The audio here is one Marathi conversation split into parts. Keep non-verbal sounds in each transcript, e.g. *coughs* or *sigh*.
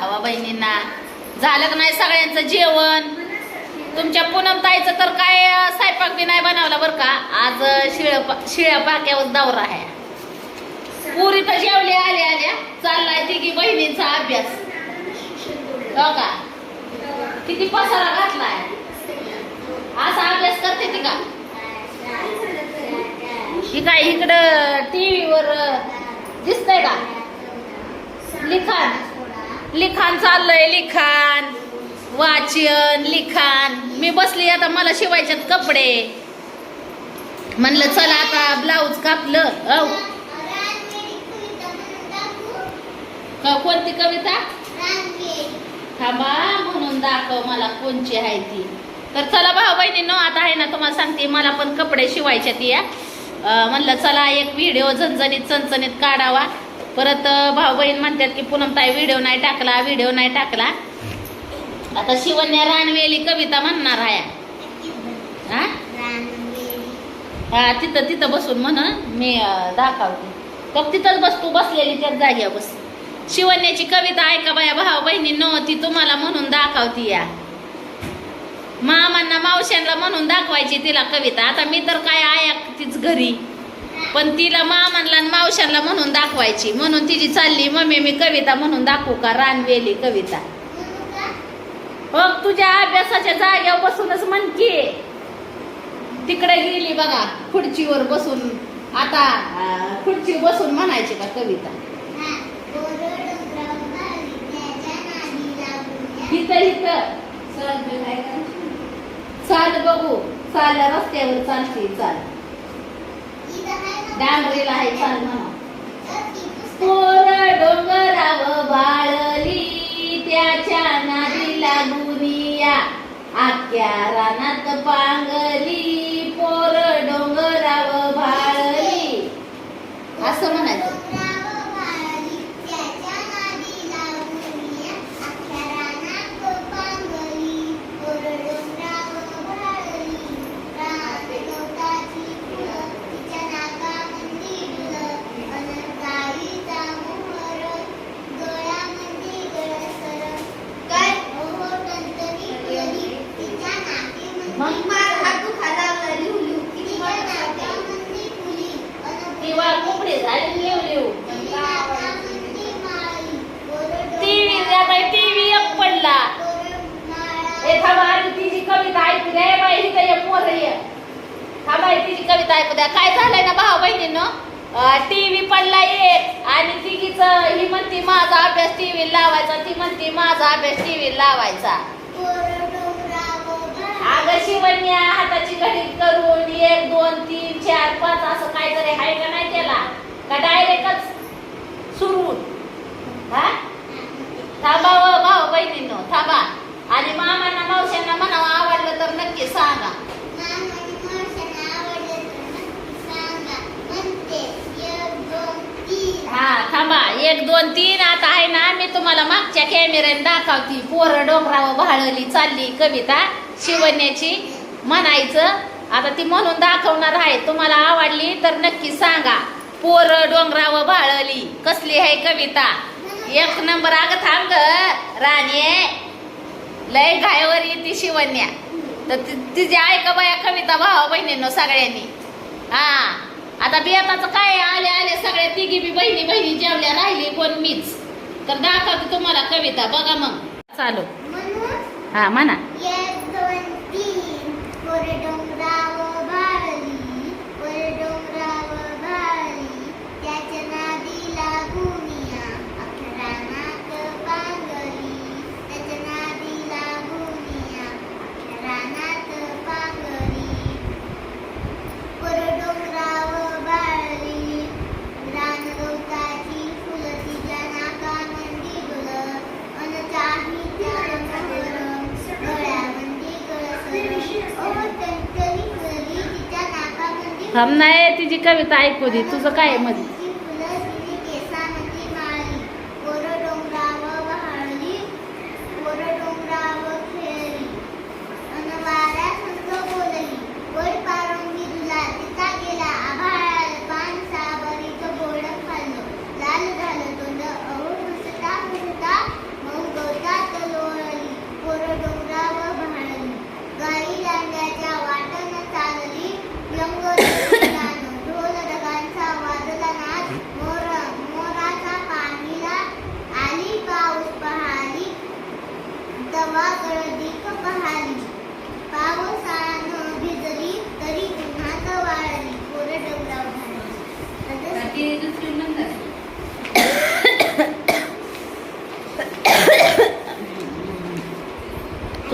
भावा बहिणींना. झालं का नाही सगळ्यांचं जेवण? तुमच्या पूनम ताईचं तर काय स्वयंपाक बी नाही बनवला बरं का? आज शिळ्या शिळ शिळ्या पाक्यावर दौरा आहे. पुरी तर जेवले आल्या आल्या. चाललाय तिघी बहिणींचा अभ्यास. हो का? किती पसारा घातलाय? असा अभ्यास करते ती का? ही काय इकडं टीव्हीवर दिसतंय का? लिखाण. लिखाण चाललंय लिखाण. वाचन लिखाण. मी बसली आता मला शिवायच्यात कपडे. म्हणलं चला आता ब्लाऊज कापलं. औ. का कोणती कविता? थांबा म्हणून दाखव मला कोणची आहे ती. तर चला भाऊ बहिणींनो आता आहे ना तुम्हाला सांगते मला पण कपडे शिवायच्यात या. म्हणलं चला एक व्हिडिओ झणझणीत चणचणीत काढावा. परत भाऊ बहीण म्हणतात की पूनम ताई व्हिडिओ नाही टाकला व्हिडिओ नाही टाकला. आता शिवन्या रानवेली कविता म्हणणार आहे. हा हा तिथं तिथं बसून म्हण मी दाखवते. तर तिथंच बस तू बसलेली त्याच जाग्या बस. शिवण्याची कविता ऐका बाया भाऊ बहिणी ती तुम्हाला म्हणून दाखवती या. मामांना मावश्यांना म्हणून दाखवायची तिला कविता. आता मी तर काय ऐकतीच घरी. पण तिला मामांना आणि मावशांना म्हणून दाखवायची. म्हणून तिची चालली मम्मी मी कविता म्हणून दाखवू का? रानवेली कविता. हो तुझ्या अभ्यासाच्या जाग्यावर बसूनच म्हणकी तिकडे गेली बघा खुर्चीवर बसून. आता खुर्ची खुर्चीवर बसून म्हणायची का कविता? इथं इथं. चाल बघू. चाल रस्त्यावर चालते चाल. डांगरीला आहे चाल म्हणा पोर डोंगराव बाळली त्याच्या नादी लागुनिया आख्या रानात पांगली. पोर डोंगराव बाळली. असं म्हणायचं मग किंवा कुपडे झाले लिव लिव टीव्ही बाई टीव्ही एक पडला ए थांबा आणि तिची कविता ऐकू द्या ए बाई हिथं एक पोर ये थांबा ही तिची कविता ऐकू द्या काय झालंय ना भाऊ बहिणीनं? टीव्ही पडला एक आणि तिघीच ही म्हणती माझा अभ्यास टीव्ही लावायचा ती म्हणती माझा अभ्यास टीव्ही लावायचा. अगं शिवण्या हाताची घडी करून एक दोन तीन चार पाच असं काहीतरी हाय का नाही त्याला? का डायरेक्टच सुरू हा? थांबा व भाऊ बहिणींनो थांबा. आणि मामांना मावश्यांना म्हणावं आवडलं तर नक्की सांगा हा थांबा एक दोन तीन आता आहे ना मी तुम्हाला मागच्या कॅमेऱ्याने दाखवती. पोरं डोंगरावर भाळली चालली कविता शिवण्याची म्हणायचं. आता ती म्हणून दाखवणार आहे. तुम्हाला आवडली तर नक्की सांगा. पोरं डोंगरावर भाळली कसली आहे कविता? एक नंबर. अगं थांब ग राणी लय घायवर येते शिवण्या. तर तिची ऐका बाया कविता भावा बहिणींनो सगळ्यांनी. हा. आता बेताचं काय आले आले सगळ्या तिघी बी बहिणी बहिणी जेवल्या राहिली कोण मीच. तर दाखवते तुम्हाला कविता बघा मग. चालू. हा म्हणा. थांब नाही तिची कविता ऐकू दे तुझं काय आहे मध्ये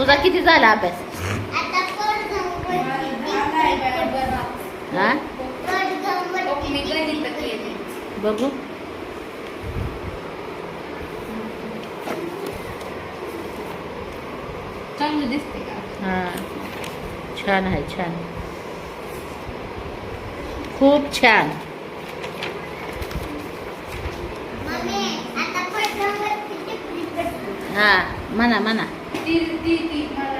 तुझा किती झाला अभ्यास? हा? बघू. चांगलं दिसते का? हा. छान आहे छान. खूप छान. हा म्हणा म्हणा. ती ती ती मला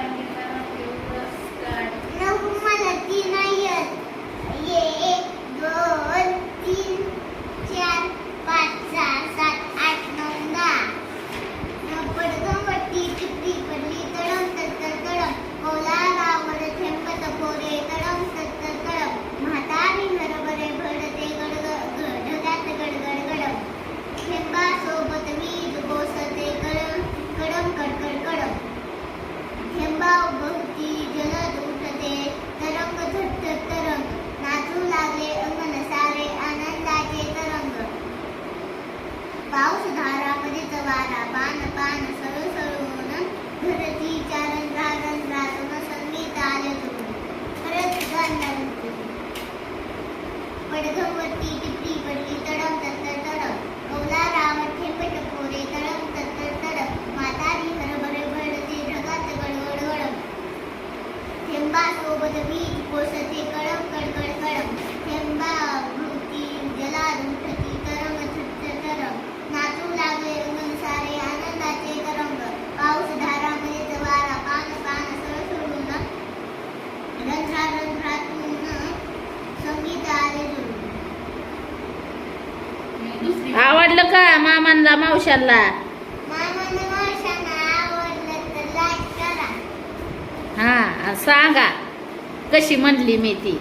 ಬೆಳಗ್ಗೆ ಬರ್ತಿ ಟಿಪ್ಪಿ ಬರ್ತಿ ತಡ ಅಂತ आवडलं का मामांना मावशाला मावशांना हा सांगा. कशी म्हणली मी ती?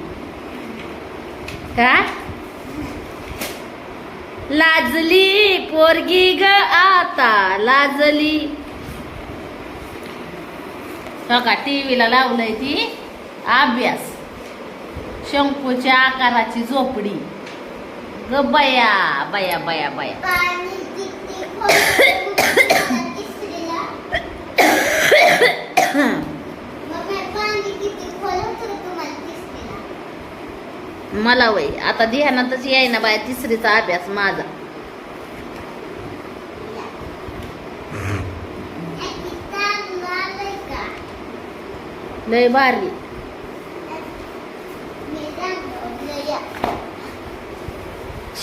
का लाजली पोरगी ग आता लाजली. हो का टीव्हीला लावलंय ती. अभ्यास. शंकूच्या आकाराची झोपडी. ग बया बया बया बया पाणी किती खोल तिसरीला मग पाणी किती खोल होतं रे तुम्हाला तिसरीला मला वय आता ध्यानातच येईना बाया तिसरीचा अभ्यास माझा ऐकी चांगलं आलंय का लय भारी मी सांगतो या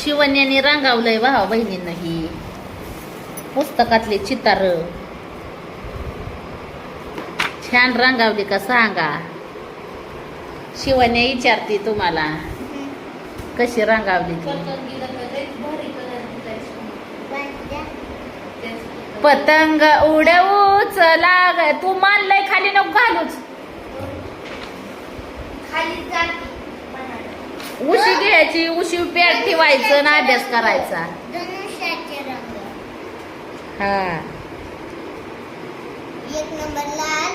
शिवण्याने रांगावलंय भावा बहिणींना ही पुस्तकातले चितार. छान रांगावली का सांगा. शिवण्या विचारते तुम्हाला. कशी रांगावली ती? पतंग उडवूच लाग. तू मानलंय खाली नको घालूच. खाली उशी घ्यायची उशी पॅट ठेवायचं ना अभ्यास करायचा. हा. एक नंबर लाल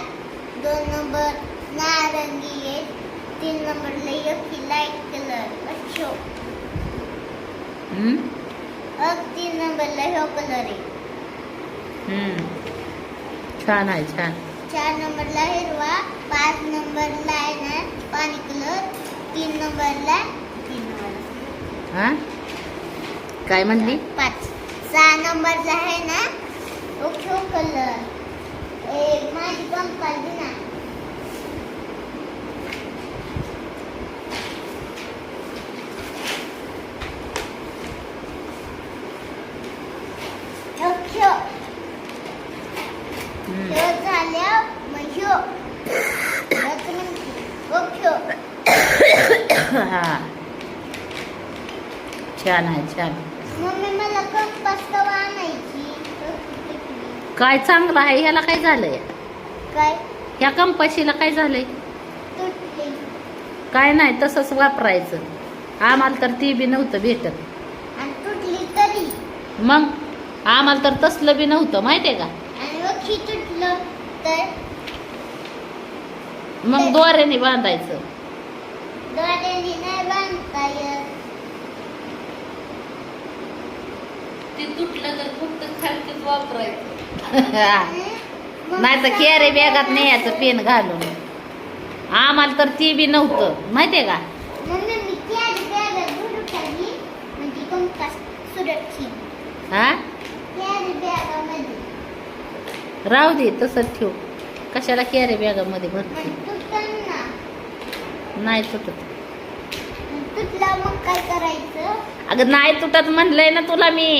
दोन नंबर नारंगी तीन नंबरला यकी लाइट कलर अच्छो. हम्म? अग तीन नंबरला ह्यो कलर आहे. छान आहे छान. चार नंबरला हिरवा पाच नंबरला आहे ना पाणी कलर तीन नंबरला तीन नंबर हा? काय म्हणली? पाच. सहा नंबरला आहे ना? ओक्यो कलर. ए माझी कंपाल दे ना. झाल्या मग *coughs* ह्यो हा. छान आहे छान. काय चांगलं आहे? ह्याला काय झालंय? काय? ह्या कंपाशीला काय झालंय? काय नाही तसंच वापरायचं. आम्हाला तर ती बी नव्हतं भेटत. मग? आम्हाला तर तसलं बी नव्हतं माहितीये का? मग दोऱ्याने बांधायचं दोऱ्याने नाही बांधता येत ते तुटलं तर फक्त खालतीच वापरायचं? *laughs* नाही तर कॅरी बॅगात न्यायचं पेन घालून. आम्हाला तर ती बी नव्हतं. माहितीये का? हा? राहू दे तसंच ठेव. कशाला कॅरी बॅगामध्ये भरते? नाही तुटत. तुटला मग काय करायचं? अगं नाही तुटत म्हणलंय ना तुला मी.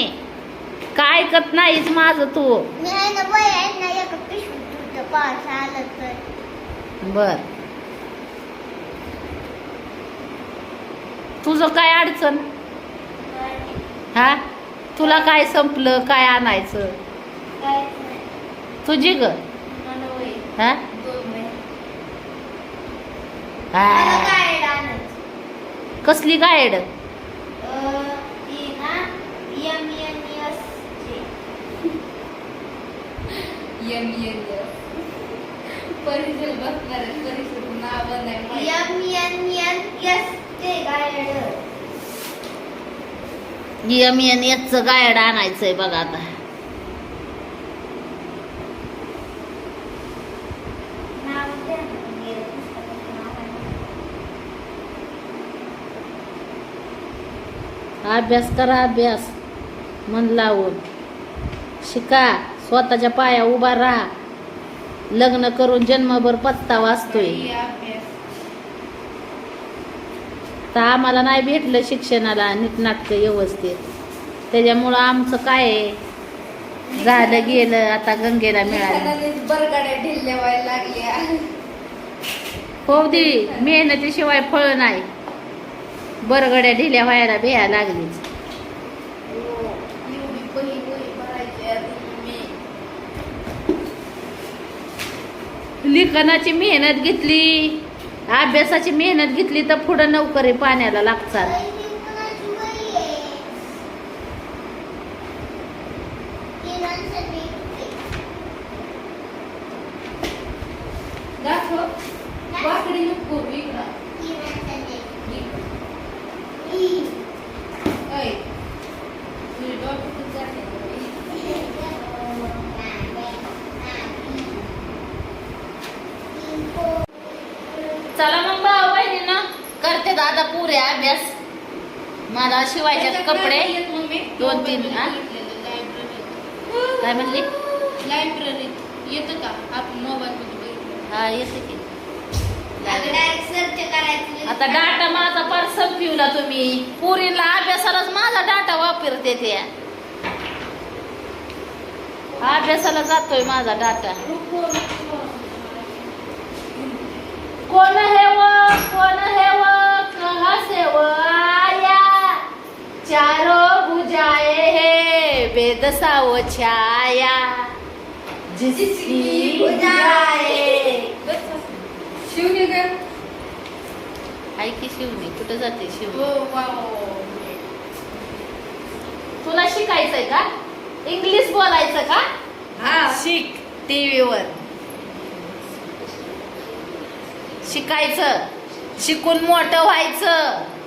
काय ऐकत नाहीस माझं तू. मी आहे ना वय आहे ना एका पिशवीत तुटलं पाऊस आलं तर. बर. तुझं काय अडचण? हा? तुला काय संपलं काय आणायचं. तुझी ग. हा दोन महिने. मला हा. गाईड आणायचं. कसली guide. M N H guide आणायचंय बघा आता नाव द्या ना तुम्ही पुस्तकाचं नाव आहे. अभ्यास करा अभ्यास. मन लावून. शिका. स्वतःच्या पाया उभा राहा. लग्न करून जन्मभर असतोय. काही अभ्यास. तर आम्हाला नाही भेटलं शिक्षणाला नीटनाटकं व्यवस्थित. त्याच्यामुळं आमचं काय आहे? झालं गेलं आता गंगेला मिळालं. हो दे मेहनतीशिवाय फळ नाही. बरगड्या ढिल्या व्हायला बिया लागलीच लिखाणाची मेहनत घेतली अभ्यासाची मेहनत घेतली तर पुढं नोकरी पाण्याला लागतात. दाखव वाकडी नको इकडं किरणसाठी. इकडं. ई. ऐ, तुझी डोकं कुठं जाते? चला मग भाऊ बहिणीनं करते दादा पुरे अभ्यास मला शिवायचे कपडे? दोन तीन. काय म्हणली? लायब्ररीत येतं का? आपण. हा येते की. आता डाटा माझा पार संपविला तुम्ही. पुरीला अभ्यासालाच माझा डाटा वापरते ते. अभ्यासाला जातोय माझा डाटा. कोण है वो? कोण है वो? कहाँ से वो आया चारों बुझाए है वेद सा वो छाया जिसकी बुझाए. शिवने का हाय की शिवणी कुठं जाते शिव? हो तुला शिकायचंय का? इंग्लिश बोलायचं का? हा. शिक टीव्हीवर. शिकायचं. शिकून मोठं व्हायचं.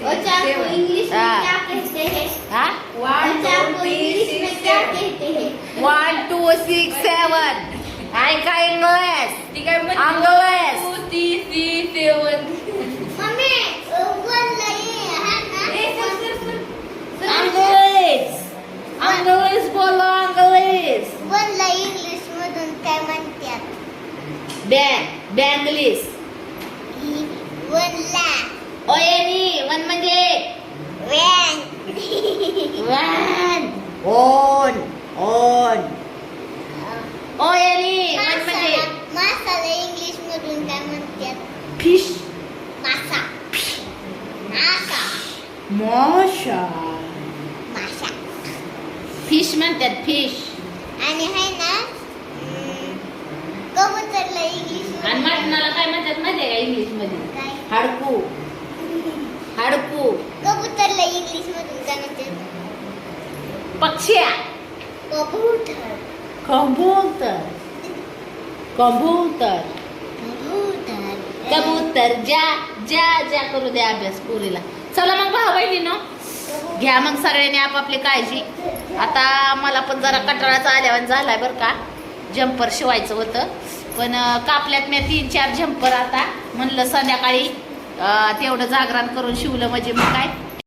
थ्री अच्छा आपको इंग्लिश में हाँ। क्या कहते हैं हा वन अच्छा टू आपको थ्री इंग्लिश में सिक्स क्या सेवन कहते हैं वन टू सिक्स सेवन ऐका इंग्लिश ती काय म्हणते? अंग्रेज. Two three C seven mummy one लई है ना ए, sir, sir, sir. Sir, English English बोलो इंग्लिश वन लई इंग्लिश मधून काय म्हणतात बँग बँगलिश वन ला ओएनी वन म्हणजे? One. One. Own own. O N E one म्हणजे? मासाला इंग्लिश मधून काय म्हणतात? फिश. मासा. मासा. मोशा. मासा. फिश म्हणतात फिश. आणि है ना कबूतरला इंग्लिश आणि मटणाला काय म्हणतात माहिती आहे का इंग्लिशमध्ये हाडकू कबूतरला इंग्लिश मधून काय म्हणतात पक्ष्या कबूतर कबूतर कबूतर कबूतर ज्या ज्या ज्या करू द्या अभ्यास पुरीला चला मग भाऊ बहिणीनं घ्या मग सगळ्यांनी आपापली काळजी आता मला पण जरा कटाळाचा आल्यावर झालाय बरं का. जम्पर शिवायचं होतं. पण कापल्यात मी तीन चार जम्पर आता. म्हणलं संध्याकाळी तेवढं जागरण करून शिवलं म्हणजे मग काय.